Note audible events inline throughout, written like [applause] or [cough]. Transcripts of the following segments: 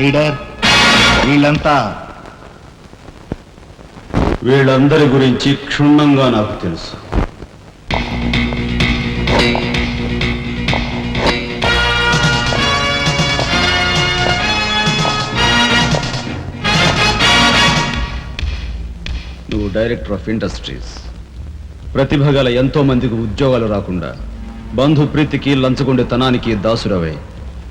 Leader వీళ్ళంతా. వీళ్ళందరి గురించి క్షుణ్ణంగా నాకు తెలుసు. నువ్వు డైరెక్టర్ ఆఫ్ ఇండస్ట్రీస్. ప్రతిభ గల ఎంతో మందికి ఉద్యోగాలు రాకుండా బంధు ప్రీతికి లంచగొండెతనానికి దాసురవై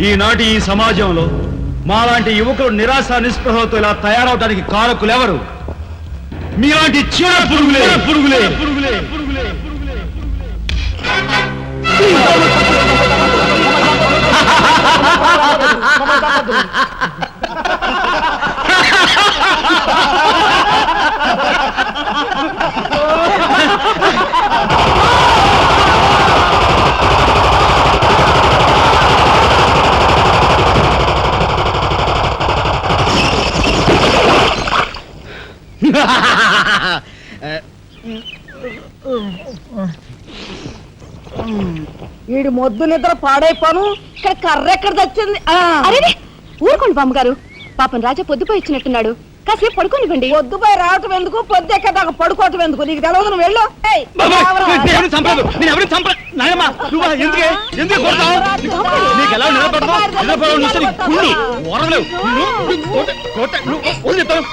ఈనాటి ఈ సమాజంలో మాలాంటి యువకులు నిరాశ నిస్పృహలతో ఇలా తయారవడానికి కారకులెవరు? మీలాంటి చీడ పురుగులే. పురుగులే. పురుగులే పురుగులే. [laughs] వీడి మొద్దు నిద్ర పాడైపోను. ఇక్కడ కర్ర ఎక్కడ తెచ్చింది? ఆ, ఊరుకోండి బామ్మగారు. పాపం రాజా పొద్దుపోయి ఇచ్చినట్టున్నాడు. కాసేపు పడుకోనివ్వండి. పొద్దుపై రావటం ఎందుకు? పొద్దు ఎక్కదాకా పడుకోవటం ఎందుకు? నీకు తెలియదు నువ్వు? వెళ్ళు ఏయ్, రావరా. నీకు ఎలా నిలబడవు నువ్వు వదిలి చెప్తాను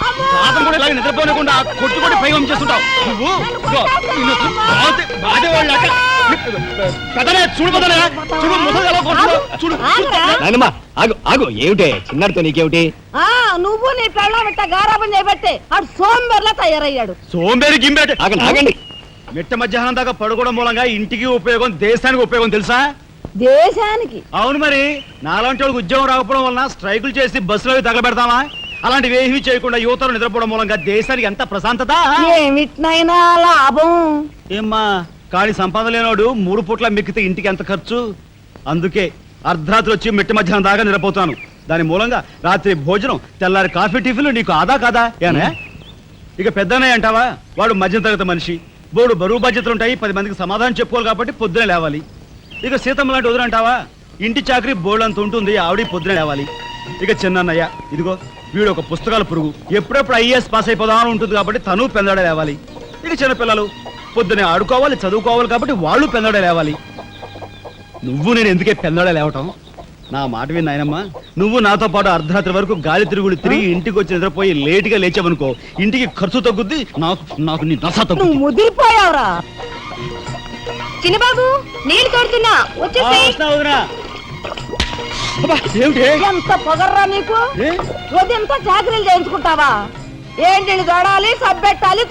కూడా ఇలాగ నిద్రపోనకుండా కొట్టు కొట్టి పై చేస్తుంటావు నువ్వు ఇదిగో, నిన్ను బాధ- బాధేవాళ్ళాక కదలే చూడు కదలే. చూడు ముసలి ఎలా కొడుతున్నావు చూడు ఆగరా. నాయనమ్మా ఆగు ఆగు. ఏమిటే? చిన్నాడితో నీకేమిటి? ఆ, నువ్వు నీ పెళ్ళం ఇట్ట గారాబం చేయబట్టే ఆడు సోంబేర్లా తయారయ్యాడు. సోంబేరి గింబేట. ఆగండి ఆగండి. మిట్ట మధ్యాహ్నం దాకా పడుకోవడం మూలంగా ఇంటికి ఉపయోగం దేశానికి ఉపయోగం తెలుసా? దేశానికి? అవును మరి. నాలాంటి వాళ్ళకి ఉద్యోగం రాకపోవడం వలన స్ట్రైకులు చేసి బస్సులో తగలబెడతామా అలాంటివి ఏమీ చేయకుండా యువతలు నిద్రపోవడం మూలంగా దేశానికి ఎంత ప్రశాంతత? ఏమిటినైనా లాభం. ఏమ్మా కాని సంపాదన లేనోడు మూడు పూట్ల మిక్కితే ఇంటికి ఎంత ఖర్చు? అందుకే అర్ధరాత్రి వచ్చి మిట్ట మధ్యాహ్నం దాకా నిద్రపోతాను. దాని మూలంగా రాత్రి భోజనం తెల్లారి కాఫీ టిఫిన్లు నీకు ఆదా కాదా? ఏనా ఇక పెద్దనే అంటావా? వాడు మధ్య తరగతి మనిషి. బోడు బరువు బాధ్యతలు ఉంటాయి పది మందికి సమాధానం చెప్పుకోవాలి కాబట్టి పొద్దునే లేవాలి. ఇక సీతమ్మ లాంటి వదిరంటావా ఇంటి చాకరీ బోర్డు అంత ఉంటుంది ఆవిడ పొద్దునే లేవాలి. ఇక చిన్నన్నయ్య ఇదిగో వీడు ఒక పుస్తకాల పురుగు. ఎప్పుడెప్పుడు ఐఏఎస్ పాస్ అయిపోదామని ఉంటుంది కాబట్టి తను పెందడ లేవాలి. ఇక చిన్నపిల్లలు పొద్దునే ఆడుకోవాలి చదువుకోవాలి కాబట్టి వాళ్ళు పెందడ లేవాలి. నువ్వు నేను ఎందుకే పెందడ లేవటం? నా మాట విన్నాయనమ్మా. నువ్వు నాతో పాటు అర్ధరాత్రి వరకు గాలి తిరుగుడు తిరిగి ఇంటికి వచ్చి నిద్రపోయి లేటుగా లేచావనుకో ఇంటికి ఖర్చు తగ్గుద్ది నాకు నాకు నీ నువ్వు తగ్గుద్ది. ముదిరిపోయావురా. చిన్నబాబు నీళ్ళు తోడుతున్నా ఎంత పొగర్రా నీకు? ఉదయంతో చాకరీలు చేయించుకుంటావా? ఏంటి దొడాలి సబ్బెట్టాలి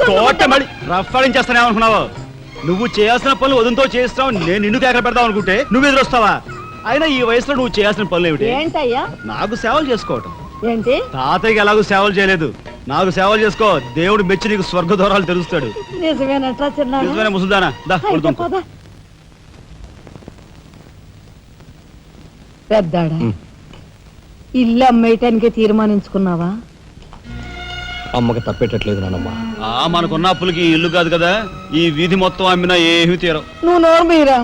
మళ్ళీ రఫాడించేస్తానే అనుకున్నావు నువ్వు చేయాల్సిన పనులు వదంతో చేస్తావు నేను నిన్ను కేకలు పెడతావు అనుకుంటే నువ్వు ఎదురొస్తావా? అయినా ఈ వయసులో నువ్వు చేయాల్సిన పనులు ఏమిటి? ఏంటయ్యా? నాకు సేవలు చేసుకోవటం. ఏంటి? తాతయ్యకి ఎలాగో సేవలు చేయలేదు. నాకు సేవలు చేసుకో దేవుడు మెచ్చి నీకు స్వర్గ దూరాలు తెలుస్తాడు నిజమేనట్రా చిన్న నిజమైన ముసుదానా దా కొడుతాం పెద్దాడా. ఇల్లు అమ్మేయటానికి తీర్మానించుకున్నావా? అమ్మకి తప్పేటట్లేదు నానమ్మా. ఆ మనకున్న అప్పులకి ఈ ఇల్లు కాదు కదా ఈ వీధి మొత్తం అమ్మినా ఏమీ తీరం నువ్వు నోరు మీరా?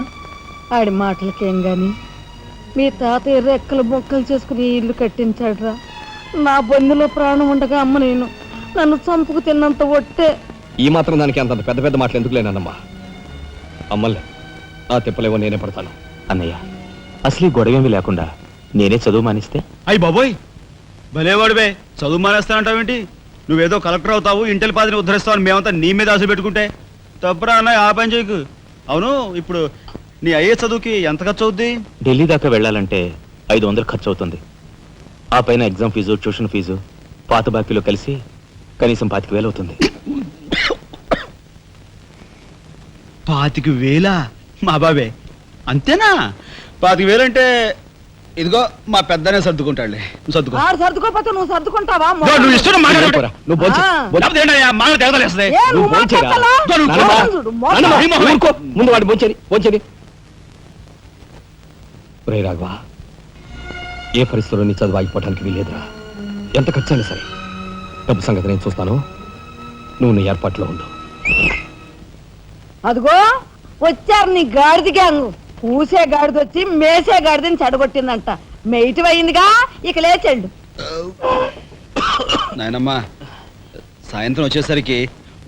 ఆడి మాటలకేం గాని? మీ తాతయ్య రెక్కలు బొక్కలు చేసుకుని ఇల్లు కట్టించాడురా. నా బొందులో ప్రాణం ఉండగా అమ్మ నేను నన్ను చంపుకు తిన్నంత ఒట్టే. ఈ మాత్రం దానికి అంత పెద్ద పెద్ద మాటలు ఎందుకు లేనమ్మా అమ్మలే ఆ తిప్పలేవో నేనే పడతాను. అన్నయ్య అసలు ఈ గొడవేమీ లేకుండా నేనే చదువు మానిస్తే? అయ్యి బాబోయ్! భలేవాడివే చదువు మానేస్తానంటావేంటి? నువ్వేదో కలెక్టర్ అవుతావు ఇంటెల్ పాదిని ఉద్ధరిస్తావు మేమంతా నీ మీద ఆశ పెట్టుకుంటే. తప్పురా అన్న ఆ పని చేయకు. అవును ఇప్పుడు నీ అయ్యే చదువుకి ఎంత ఖర్చు అవుద్ది ఢిల్లీ దాకా వెళ్ళాలంటే ఐదు వందలు ఖర్చు అవుతుంది ఆ పైన ఎగ్జామ్ ఫీజు ట్యూషన్ ఫీజు పాత బాకీలో కలిసి కనీసం పాతిక వేలు అవుతుంది పాతికి వేలా మా బాబే అంతేనా పాతికి వేలంటే ఇదిగో మా పెద్దనే సర్దుకుంటాడులే నువ్వు సర్దుకో ఆడు సర్దుకోపోతే నువ్వు సర్దుకుంటావా ఇదిగో, నువ్వు ఇష్టం వెళ్ళిపోరా. నువ్వు. ఆ. తెగదలేస్తుంది ఏ? మాట్లాడతావా? నానమ్మ. నానమ్మ. ఊరుకో. ముందు వాడు బొంచేది బొంచేది రే రాఘవ ఏ పరిస్థితుల్లో నీ చదువు ఆగిపోవడానికి వీలేదురా ఎంత ఖర్చైనా సరే డబ్బు సంగతి నేను చూస్తాను. నువ్వు నీ ఏర్పాట్లో ఉండు. అదిగో వచ్చారు నీ గాడిద గ్యాంగ్. పూసే గాడిద వచ్చి మేసే గాడిదని చెడగొట్టిందంట. మెయిటివ్ అయిందిగా ఇక లేచెండు నాయనమ్మా సాయంత్రం వచ్చేసరికి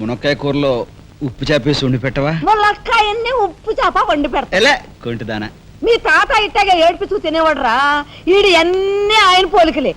మునక్కాయ కూరలో ఉప్పు చేపేసి ఉండి పెట్టవా? ములక్కాయన్ని ఉప్పు చేప వండి పెడతా. ఎలా కొంటిదానా. మీ తాత ఇట్టాగా ఏడిపిస్తూ తినేవాడురా. ఈడు అన్ని ఆయన పోలికలే.